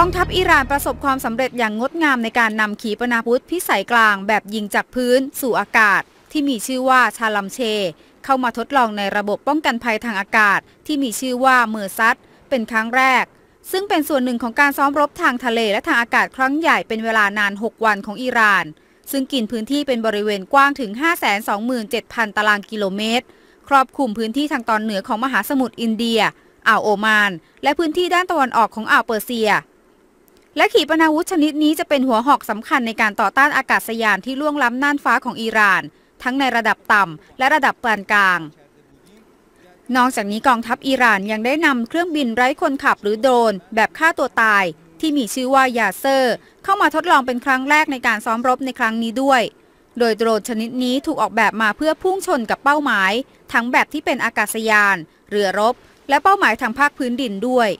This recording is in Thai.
กองทัพอิหร่านประสบความสำเร็จอย่างงดงามในการนำขีปนาวุธพิสัยกลางแบบยิงจากพื้นสู่อากาศ ที่มีชื่อว่าชาลัมเช เข้ามาทดลองในระบบป้องกันภัยทางอากาศ ที่มีชื่อว่าเมอร์ซัตเป็นครั้งแรก ซึ่งเป็นส่วนหนึ่งของการซ้อมรบทางทะเลและทางอากาศครั้งใหญ่เป็นเวลานาน 6 วันของอิหร่าน ซึ่งกินพื้นที่เป็นบริเวณกว้างถึง 527,000 ตารางกิโลเมตร ครอบคลุมพื้นที่ทางตอนเหนือของมหาสมุทรอินเดีย อ่าวโอมาน และพื้นที่ด้านตะวันออกของอ่าวเปอร์เซีย และขีปนาวุธชนิดนี้จะเป็นหัวหอกสำคัญในการต่อต้านอากาศยานที่ล่วงล้ำน่านฟ้าของอิหร่าน ทั้งในระดับต่ำและระดับปานกลาง นอกจากนี้กองทัพอิหร่านยังได้นำเครื่องบินไร้คนขับหรือโดรนแบบฆ่าตัวตาย ที่มีชื่อว่ายาเซอร์ เข้ามาทดลองเป็นครั้งแรกในการซ้อมรบในครั้งนี้ด้วย โดยโดรนชนิดนี้ถูกออกแบบมาเพื่อพุ่งชนกับเป้าหมาย ทั้งแบบที่เป็นอากาศยาน เรือรบ และเป้าหมายทางภาคพื้นดินด้วย